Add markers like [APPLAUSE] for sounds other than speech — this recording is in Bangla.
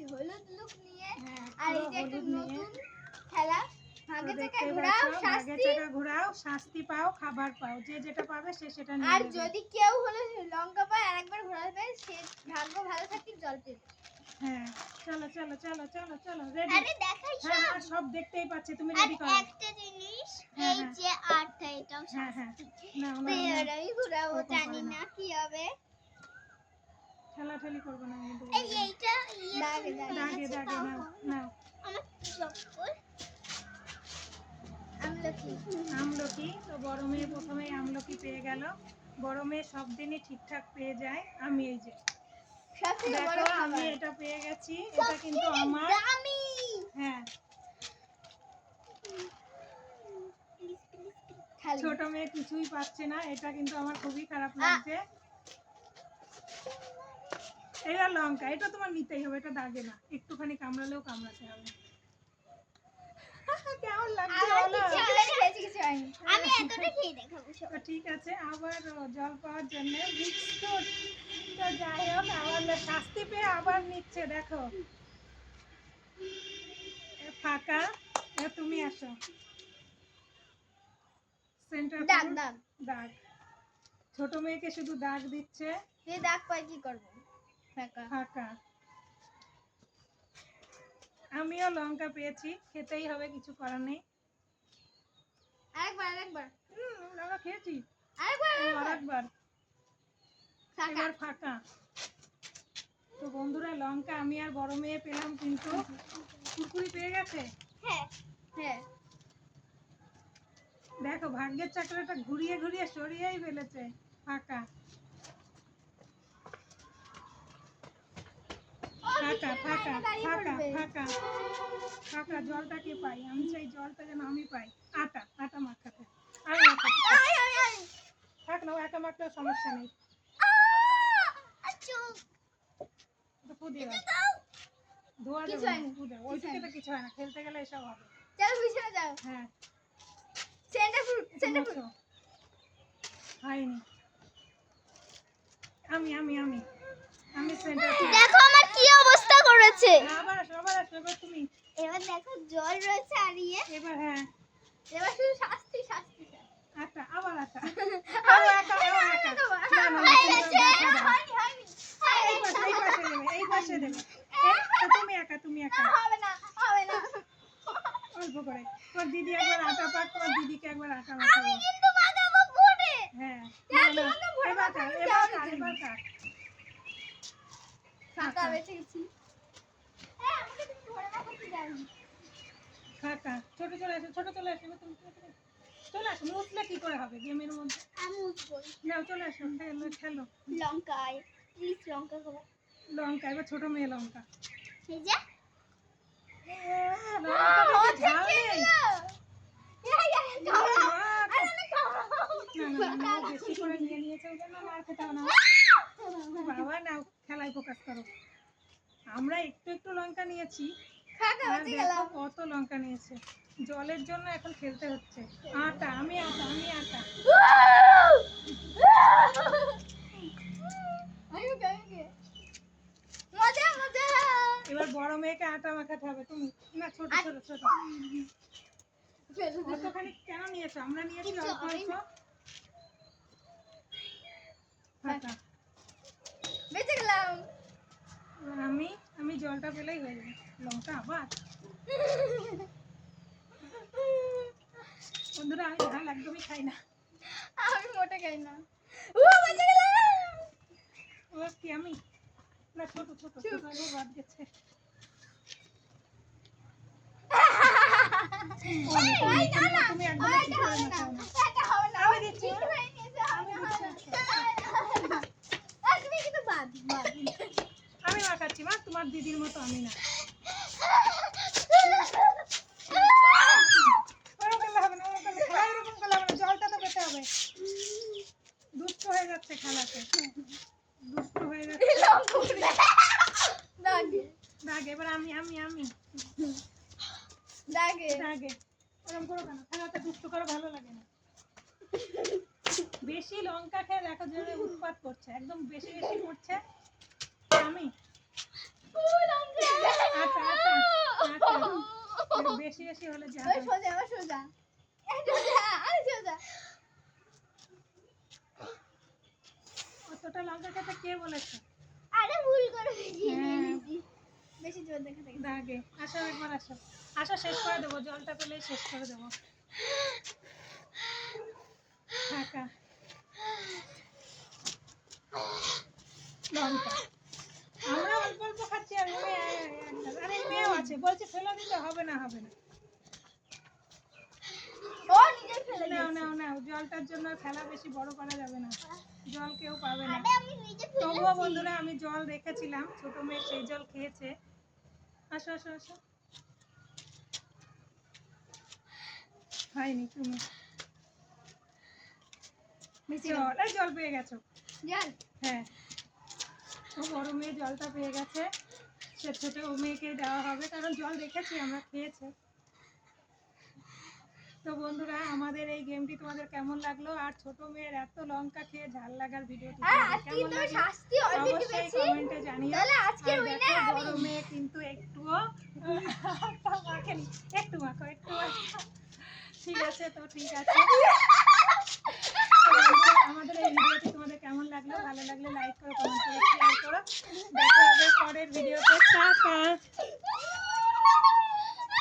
এসেছি হলুদ লুক নিয়ে হ্যাঁ, আর এই যে একটা নতুন খেলা। তো থেকে ঘোরাও শাস্তি। ঘোরাও শাস্তি পাও খাবার পাও যে যেটা পাবে সে সেটা নিয়ে আর যদি কেউ হলো লঙ্কা পায় আরেকবার ঘোরাবে সে ভাগ্য ভালো থাকলে জল পেবে। হ্যাঁ চলো চলো চলো চলো চলো রেডি আরে দেখাই হ্যাঁ হ্যাঁ সব দেখতেই পাচ্ছি তুমি রেডি করো। একটা জিনিস এই। যে আটটা এটাও হ্যাঁ হ্যাঁ। না না আমি ওরকম জানি। না কি হবে। ঠেলাঠেলি করব না কিন্তু এই এইটা দাগে দাগে। দাগে নাও নাও। আমলকি। আমলকি তো বড় মেয়ে প্রথমে আমলকি পেয়ে গেল। বড় মেয়ে সব দিনই ঠিকঠাক পেয়ে যায় আমি এই যে। দেখো আমি এটা পেয়ে গেছি এটা কিন্তু আমার। হ্যাঁ। ছোট মেয়ে কিছুই পাচ্ছে না এটা কিন্তু আমার খুবই খারাপ লাগছে। এটা লঙ্কা এটা তোমার নিতেই হবে এটা দাগে না। একটুখানি কামড়ালেও কামড়াতে হবে। [LAUGHS] কেমন লাগছে আমি এতটা খেয়ে দেখাবো ঠিক আছে আবার জল পাওয়ার জন্য বিস্কুট। তো যাই হোক আবার শাস্তি পেয়ে আবার নিচ্ছে দেখো। ফাঁকা তুমি আসো। সেন্টার দাগ দাগ। দাগ। ছোট মেয়েকে শুধু দাগ দিচ্ছে। এই দাগ পাই কি করব? ফাঁকা আমিও লঙ্কা পেয়েছি খেতেই হবে কিছু করার নেই। আরেকবার আরেকবার। হুম, লঙ্কা খেয়েছি। আরেকবার আরেকবার। আরেকবার। এবার ফাঁকা। তো বন্ধুরা লঙ্কা আমি আর বড় মেয়ে পেলাম কিন্তু কুরকুরি পেয়ে গেছে? হ্যাঁ হ্যাঁ। দেখো ভাগ্যের চাকরাটা ঘুরিয়ে ঘুরিয়ে সরিয়েই ফেলেছে। ফাঁকা। ফাঁকা ফাঁকা ফাঁকা ফাঁকা। ফাঁকা জলটা কে পাই আমি চাই জলটা যেন আমি পাই। আটা আটা মাখাতে। আমি মাখাতে থাক না একা মাখলেও সমস্যা নেই। আচ্ছা। ধোয়া কিছু যাবে ওই থেকে হয় না খেলতে গেলে এসব হবে। চলো পিছনে যাও। হ্যাঁ। সেন্টার ফ্রুট হয়নি। আমি আমি আমি। আমি সেন্টার দেখো আবার আসো এবার তুমি। এবার দেখো জল রয়েছে আর ইয়ে। এবার হ্যাঁ। এবার শুধু শাস্তি শাস্তি আবার আবার হয়ে। এই পাশে দেবে তুমি একা তুমি একা। হবে না হবে না। অল্প করে। তোমার দিদি একবার আটা পাক তোমার দিদিকে একবার আটা আমি কিন্তু হ্যাঁ এবার এবার এবার কাট। ফাঁকা বেঁচে গেছি। আমাকে তুমি ভরে মাখাতে যাওনি ফাঁকা ছোট চলে আসো ছোট চলে আসো তুমি চলে আসো। চলে কি করে হবে গেমের মধ্যে? আমি উঠবো নাও চলে আসো খেলো খেলো। লঙ্কায় প্লিজ লঙ্কা খাব। লঙ্কা এবার ছোট মেয়ে লঙ্কা। এই যে। বাবা নাও খেলায় ফোকাস করো। আমরা একটু একটু লঙ্কা নিয়েছি। কত লঙ্কা নিয়েছে। জলের জন্য এখন খেলতে হচ্ছে। আটা আমি আটা আমি আটা। এবার বড় মেয়েকে আটা মাখাতে হবে। তুমি না ছোট ছোট ছোট। কতখানি কেন নিয়েছো? আমরা নিয়েছি অল্প অল্প। বেঁচে গেলাম। এবার আমি আমি জলটা পেলেই হয়ে যাবে। লঙ্কা আবার? বন্ধুরা আমি ঝাল একদমই খাই না। আমি মোটা খাই না। ও বেঁচে গেলাম ও কি আমি? না ছোট ছোট ছোট বাদ গেছে। আমি কিন্তু বাদ, বাদ। মাখাচ্ছি তোমার দিদির মতো আমি না। ওরকম করলে হবে না ওরকম করলে খেলা এরকম করলে হবে না জলটা তো পেতে হবে। দুষ্ট হয়ে যাচ্ছে খেলাতে দুষ্ট হয়ে যাচ্ছে। দাগে, এবার আমি আমি আমি। দাগে। দাগে। ওরকম করো কেন? খেলাতে দুষ্ট করো ভালো লাগে না। বেশি লঙ্কা খেয়ে দেখো যে উৎপাত করছে একদম বেশি বেশি করছে। আমি? বেশি বেশি হলে যা সোজা সোজা আরে সোজা হ্যাঁ। শেষ করে দেবো জলটা পেলেই শেষ করে দেবো ঢাকা লঙ্কা আমরা অল্প অল্প খাচ্ছি আমি জল রেখেছিলাম ছোট মেয়ে সেই জল খেয়েছে আসো আসো আসো হয়নি তুমি জল জল পেয়ে গেছো হ্যাঁ মেয়ে জলটা পেয়ে গেছে। সে ছোট মেয়েকে দেওয়া হবে কারণ জল রেখেছি আমরা খেয়েছে। তো বন্ধুরা আমাদের এই গেমটি তোমাদের কেমন লাগল? আর ছোট মেয়ের এত লঙ্কা খেয়ে ঝাল লাগার ভিডিওটি হ্যাঁ কেমন লাগল অবশ্যই কমেন্টে জানিও। আর বড় মেয়ে কিন্তু একটুও [LAUGHS] মাখেনি একটু মাখো একটু ঠিক আছে তো ঠিক আছে। [LAUGHS] আমাদের এই ভিডিওটি তোমাদের কেমন লাগল, ভালো লাগলে লাইক করো কমেন্ট করো শেয়ার করো। দেখা হবে পরের ভিডিওতে টাটা!